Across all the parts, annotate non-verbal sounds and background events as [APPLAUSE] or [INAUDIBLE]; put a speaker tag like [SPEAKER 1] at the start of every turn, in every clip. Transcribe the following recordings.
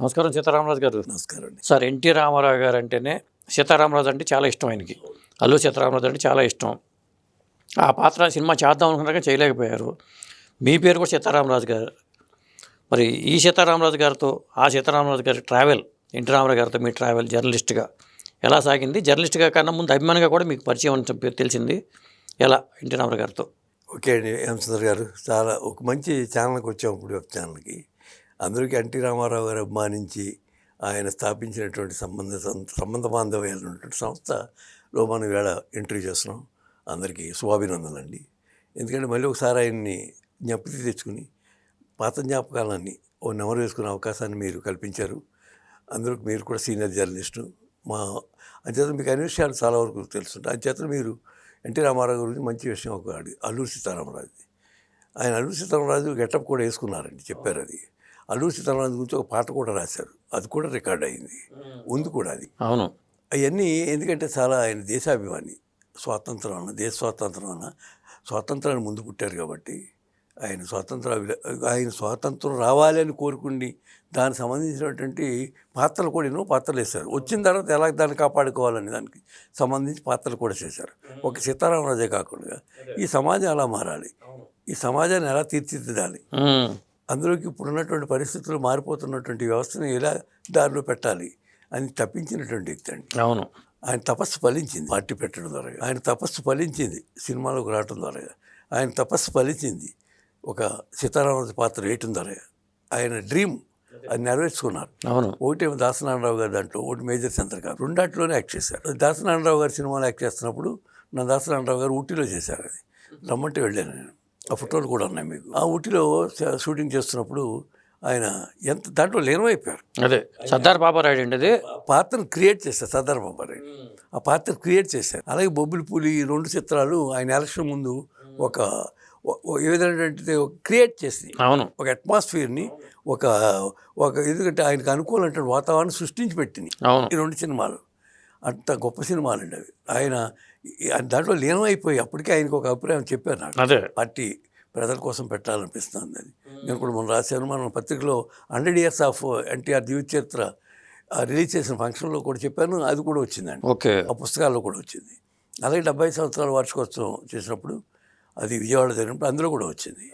[SPEAKER 1] నమస్కారం సీతారామరాజు గారు.
[SPEAKER 2] నమస్కారం అండి.
[SPEAKER 1] సార్ ఎన్టీ రామారావు గారు అంటేనే సీతారామరాజు అంటే చాలా ఇష్టం ఆయనకి అల్లు సీతారామరాజు అంటే చాలా ఇష్టం. ఆ పాత్ర సినిమా చేద్దాం అనుకున్నాక చేయలేకపోయారు. మీ పేరు కూడా సీతారామరాజు గారు. మరి ఈ సీతారామరాజు గారితో ఆ సీతారామరాజు గారి ట్రావెల్ ఎన్టీ రామారావు గారితో మీ ట్రావెల్ జర్నలిస్ట్గా ఎలా సాగింది? జర్నలిస్ట్గా కన్నా ముందు అభిమానిగా కూడా మీకు పరిచయం అని చెప్పి తెలిసింది. ఎలా ఎన్టీ రామారావు గారితో?
[SPEAKER 2] ఓకే అండి హేమసుందర్ గారు చాలా ఒక మంచి ఛానల్కి వచ్చాం ఇప్పుడు ఛానల్కి. అందరికీ ఎన్టీ రామారావు గారు అభిమానించి ఆయన స్థాపించినటువంటి సంబంధ సంబంధ బాంధవ్యాలు ఉన్నటువంటి సంస్థలో మనం వేళ ఎంట్రీ చేస్తున్నాం. అందరికీ శుభాభినందనలు అండి ఎందుకంటే మళ్ళీ ఒకసారి ఆయన్ని జ్ఞప్తి తెచ్చుకుని పాత జ్ఞాపకాలన్నీ ఓ నెమరు వేసుకునే అవకాశాన్ని మీరు కల్పించారు. అందులో మీరు కూడా సీనియర్ జర్నలిస్టు. మా అంచేత మీకు అన్ని విషయాలు చాలా వరకు తెలుసుంటాయి. అంచేత మీరు ఎన్టీ రామారావు గురించి మంచి విషయం ఒక అల్లూరి సీతారామరాజు ఆయన అల్లూరి సీతారామరాజు గెటప్ కూడా వేసుకున్నారండి చెప్పారు అది. అల్లూరి సీతారామరాజు గురించి ఒక పాట కూడా రాశారు. అది కూడా రికార్డ్ అయింది. ఉంది కూడా అది.
[SPEAKER 1] అవును.
[SPEAKER 2] అవన్నీ ఎందుకంటే చాలా ఆయన దేశాభిమాని స్వాతంత్రం అన్న దేశ స్వాతంత్రం అన్న స్వాతంత్రాన్ని ముందు పుట్టారు కాబట్టి ఆయన స్వాతంత్ర ఆయన స్వాతంత్రం రావాలి అని కోరుకుండి దానికి సంబంధించినటువంటి పాత్రలు కూడా ఎన్నో పాత్రలు వేశారు. వచ్చిన తర్వాత ఎలా దాన్ని కాపాడుకోవాలని దానికి సంబంధించి పాత్రలు కూడా చేశారు. ఒక సీతారామరాజే కాకుండా ఈ సమాజం ఎలా మారాలి. ఈ సమాజాన్ని ఎలా తీర్చిదిద్దాలి? అందులోకి ఇప్పుడున్నటువంటి పరిస్థితులు మారిపోతున్నటువంటి వ్యవస్థను ఎలా దారిలో పెట్టాలి అని తప్పించినటువంటి వ్యక్తి అండి.
[SPEAKER 1] అవును.
[SPEAKER 2] ఆయన తపస్సు ఫలించింది. పార్టీ పెట్టడం ద్వారా. ఆయన తపస్సు ఫలించింది. సినిమాలోకి రావటం ద్వారా. ఆయన తపస్సు ఫలించింది. ఒక సీతారామరాజు పాత్ర వేయటం ద్వారా. ఆయన డ్రీమ్ అది నెరవేర్చుకున్నారు.
[SPEAKER 1] అవును.
[SPEAKER 2] ఒకటేమో దాసనారాయణరావు గారి దాంట్లో ఒకటి మేజర్ చంద్ర గారు. రెండాటిలోనే యాక్ట్ చేశారు. దాసనారాయణరావు గారి సినిమాలో యాక్ట్ చేస్తున్నప్పుడు నా దాసనారాయణరావు గారు ఊటీలో చేశారు అది. రమ్మంటే వెళ్ళాను నేను. ఆ ఫోటోలు కూడా ఉన్నాయి మీకు. ఆ ఊటీలో షూటింగ్ చేస్తున్నప్పుడు ఆయన ఎంత దాంట్లో లీనమైపోయారు.
[SPEAKER 1] అదే సర్దార్ బాబారాయుడు అండి అది
[SPEAKER 2] పాత్రను క్రియేట్ చేశారు సర్దార్ బాబారావు ఆ పాత్ర క్రియేట్ చేశారు. అలాగే బొబ్బిలి పూలి రెండు చిత్రాలు ఆయన ఎలక్షన్ ముందు ఒక ఏ విధంగా క్రియేట్ చేసి
[SPEAKER 1] అవును.
[SPEAKER 2] ఒక అట్మాస్ఫియర్ని ఒక ఒక ఎందుకంటే ఆయనకు అనుకూలమైన వాతావరణం సృష్టించి పెట్టింది ఈ రెండు సినిమాలు. అంత గొప్ప సినిమాలు అండి అవి. ఆయన దాంట్లో లీనమైపోయి అప్పటికే ఆయనకు ఒక అభిప్రాయం చెప్పారు నాకు.
[SPEAKER 1] అదే.
[SPEAKER 2] పార్టీ ప్రజల కోసం పెట్టాలనిపిస్తుంది అది నేను కూడా మనం రాశాను మన పత్రికలో హండ్రెడ్ ఇయర్స్ ఆఫ్ ఎన్టీఆర్ జీవిత చరిత్ర రిలీజ్ చేసిన ఫంక్షన్లో కూడా చెప్పాను. అది కూడా వచ్చిందండి.
[SPEAKER 1] ఓకే.
[SPEAKER 2] ఆ పుస్తకాల్లో కూడా వచ్చింది. అలాగే డెబ్బై సంవత్సరాల వార్షికోత్సవం చేసినప్పుడు అది విజయవాడ జరిగినప్పుడు అందులో కూడా వచ్చింది.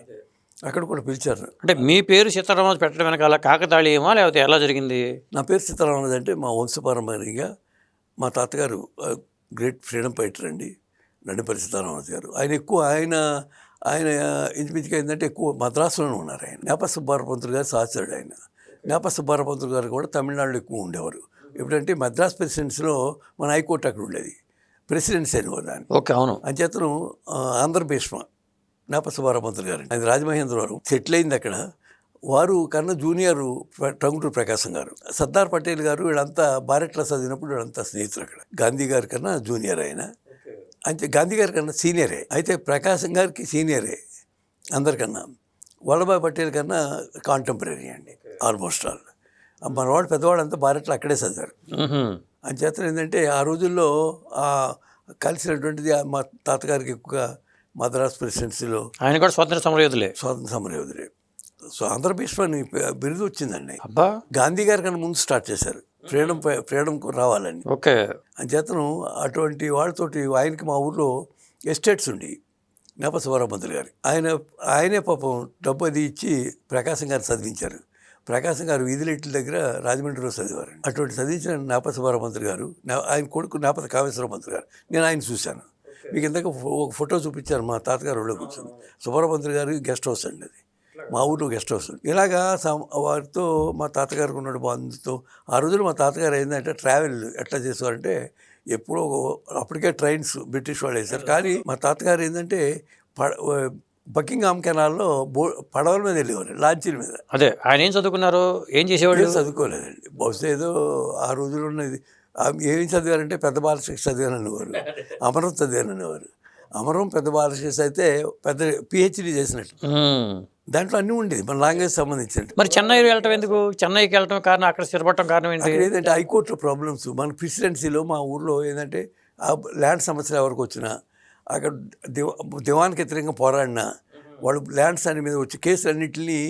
[SPEAKER 2] అక్కడ కూడా పిలిచారు.
[SPEAKER 1] అంటే మీ పేరు సీతారామరాజు పెట్టడం వెనకాల కాకతాళీయమా లేకపోతే ఎలా జరిగింది?
[SPEAKER 2] నా పేరు సీతారామరాజు అంటే మా వంశపారంపర్యంగా మా తాతగారు గ్రేట్ ఫ్రీడమ్ ఫైటర్ అండి. నడిపల్లి సీతారామరాజు గారు. ఆయన ఎక్కువ ఆయన ఆయన ఇంచుమించుగా ఏంటంటే ఎక్కువ మద్రాసులోనే ఉన్నారు ఆయన. నేప సుబ్బారపంతులు గారు సహచరుడు ఆయన. నేప సుబ్బారపంతులు గారు కూడా తమిళనాడులో ఎక్కువ ఉండేవారు. ఎప్పుడంటే మద్రాస్ ప్రెసిడెన్సీలో మన హైకోర్టు అక్కడ ఉండేది. ప్రెసిడెన్సీ అనేవారు దాన్ని
[SPEAKER 1] ఓకే అవును.
[SPEAKER 2] అంచేతను ఆంధ్ర భీష్మ నేప సుబ్బారపంతులు గారు. అది రాజమహేంద్రవరం సెటిల్ అయింది అక్కడ. వారు కన్నా జూనియర్ టంగుటూరు ప్రకాశం గారు. సర్దార్ పటేల్ గారు వీళ్ళంతా భారత్లో చదివినప్పుడు వీళ్ళంతా స్నేహితులు అక్కడ. గాంధీ గారి కన్నా జూనియర్ ఆయన. అంటే గాంధీ గారి కన్నా సీనియరే. అయితే ప్రకాశం గారికి సీనియరే అందరికన్నా. వల్లభాయ్ పటేల్ కన్నా కాంటెంపరీ అండి ఆల్మోస్ట్ ఆల్. మనవాడు పెద్దవాడు భారత్లో అక్కడే చదివారు. అంచేత ఏంటంటే ఆ రోజుల్లో ఆ కలిసినటువంటిది మా తాతగారికి ఎక్కువగా మద్రాస్ ప్రెసిడెన్సీలో
[SPEAKER 1] ఆయన కూడా స్వతంత్ర సమరయోధులే.
[SPEAKER 2] స్వాతంత్ర సమరయోధులే. సో ఆంధ్ర భీష్మ అని పే- బిరుదు వచ్చిందండి
[SPEAKER 1] అబ్బా!
[SPEAKER 2] గాంధీ గారి కన్నా ముందు స్టార్ట్ చేశారు. ఫ్రీడమ్ పై- ఫ్రీడమ్ రావాలని.
[SPEAKER 1] ఓకే.
[SPEAKER 2] అంచేతను అటువంటి వాళ్ళతోటి ఆయనకి మా ఊర్లో ఎస్టేట్స్ ఉండి నేప శివరామంతులు గారు. ఆయన ఆయనే పాపం డబ్బు అది ఇచ్చి ప్రకాశం గారు చదివించారు. ప్రకాశం గారు వీధిలెట్ల దగ్గర రాజమండ్రిలో చదివారు అటువంటి చదివించిన నేప శివరామంతులు గారు ఆయన కొడుకు కామేశ్వర మంత్రి గారు నేను ఆయన చూశాను. మీకు ఇందాక ఒక ఫోటో చూపించారు మా తాతగారు ఒళ్ళో కూర్చొని. సుబ్రహ్మణ్య గారు గెస్ట్ హౌస్ అండి అది. మా ఊర్లో గెస్ట్ హౌస్. ఇలాగా వారితో మా తాతగారికి ఉన్న బంధుతో ఆ రోజుల్లో మా తాతగారు ఏంటంటే ట్రావెల్ ఎట్లా చేసేవారంటే ఎప్పుడో అప్పటికే ట్రైన్స్ బ్రిటిష్ వాళ్ళు వేశారు. కానీ మా తాతగారు ఏంటంటే ప బకింగ్హామ్ కెనాల్లో బో పడవల మీద వెళ్ళేవారు లాంచీల మీద.
[SPEAKER 1] అదే ఆయన ఏం చదువుకున్నారు ఏం చేసేవాళ్ళు?
[SPEAKER 2] ఏం చదువుకోలేదండి. బహుశా ఏదో ఆ రోజుల్లో ఉన్నది. ఏమి చదివారంటే పెద్ద బాలశిక్ష చదివాను అనేవారు [LAUGHS] అమరం చదివాను అనేవారు అమరం పెద్ద బాలశిక్ష అయితే పెద్ద పిహెచ్డి చేసినట్టు. దాంట్లో అన్నీ ఉండేది మన లాంగ్వేజ్ సంబంధించినట్టు.
[SPEAKER 1] మరి చెన్నై వెళ్ళటం ఎందుకు? చెన్నైకి వెళ్ళటం కారణం అక్కడ స్థిరపడటం కారణం ఏంటి?
[SPEAKER 2] ఏంటంటే హైకోర్టులో ప్రాబ్లమ్స్ మన ప్రెసిడెన్సీలో మా ఊర్లో ఏంటంటే ఆ ల్యాండ్ సమస్యలు ఎవరికి వచ్చినా అక్కడ దివ దివానికి వ్యతిరేకంగా పోరాడినా వాళ్ళు ల్యాండ్స్ అన్ని మీద వచ్చి కేసులు అన్నింటినీ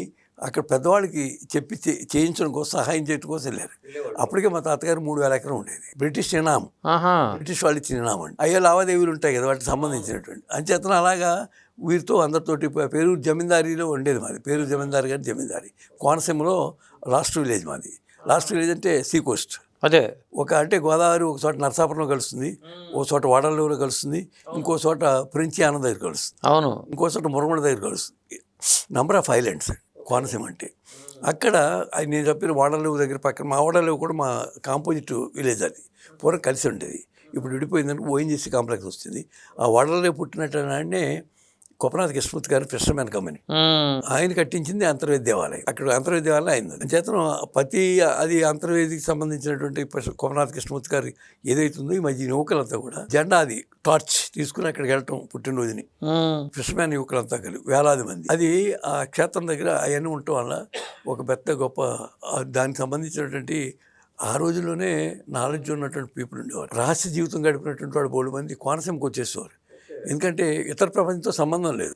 [SPEAKER 2] అక్కడ పెద్దవాళ్ళకి చెప్పి చే- చేయించడం కోసం సహాయం చేయడం కోసం వెళ్ళారు. అప్పటికే మా తాతగారు మూడు వేల ఎకరం ఉండేది. బ్రిటిష్ ఇనాం
[SPEAKER 1] ఆహా.
[SPEAKER 2] బ్రిటిష్ వాళ్ళు ఇచ్చిన ఇనాం అండి. అయ్యే లావాదేవీలు ఉంటాయి కదా వాటికి సంబంధించినటువంటి. అంచేతన అలాగా వీరితో అందరితోటి పే- పేరూరు జమీందారీలో ఉండేది మాది. పేరూరు జమీందారు గారి జమీందారీ. కోనసీమలో లాస్ట్ విలేజ్ మాది. లాస్ట్ విలేజ్ అంటే సీ కోస్ట్.
[SPEAKER 1] అదే.
[SPEAKER 2] ఒక అంటే గోదావరి ఒక చోట నరసాపురంలో కలుస్తుంది ఒక చోట వాడలూరులో కలుస్తుంది ఇంకో చోట ప్రిన్చి ఆనంద్ దగ్గర కలుస్తుంది.
[SPEAKER 1] అవును.
[SPEAKER 2] ఇంకో చోట మురమడ దగ్గర కలుస్తుంది. నంబర్ ఆఫ్ ఐలాండ్స్ కోనసీమ అంటే. అక్కడ నేను చెప్పిన వాడలేవు దగ్గర పక్కన మా వాడలేవు కూడా మా కాంపోజిట్ విలేజ్ అది. పూర్వం కలిసి ఉండేది. ఇప్పుడు విడిపోయిందంటే ఓఎన్జీసీ కాంప్లెక్స్ వస్తుంది. ఆ వాడలలో పుట్టినట్టునే కొప్పనాథ్ కృష్ణమూర్తి గారు ఫిషర్మెన్
[SPEAKER 1] ఉమ్,
[SPEAKER 2] ఆయన కట్టించింది అంతర్వేద దేవాలయం అక్కడ అంతర్వేద దేవాలయం అయింది చేతను ప్రతి అది అంతర్వేదికి సంబంధించినటువంటి కొమరనాథ్ కృష్ణమూర్తి గారి ఏదైతుందో ఈ మధ్య యువకులంతా కూడా జెండా అది టార్చ్ తీసుకుని అక్కడికి వెళ్ళటం పుట్టినరోజుని. ఫిష్మ్యాన్ యువకులంతా కలిసి వేలాది మంది. అది ఆ క్షేత్రం దగ్గర అవన్నీ ఉండటం వల్ల ఒక పెద్ద గొప్ప దానికి సంబంధించినటువంటి ఆ రోజుల్లోనే నాలెడ్జ్ ఉన్నటువంటి పీపుల్ ఉండేవారు. రహస్య జీవితం గడిపినటువంటి వాడు బోడు మంది కోనసీమకు వచ్చేసేవారు. ఎందుకంటే ఇతర ప్రపంచంతో సంబంధం లేదు.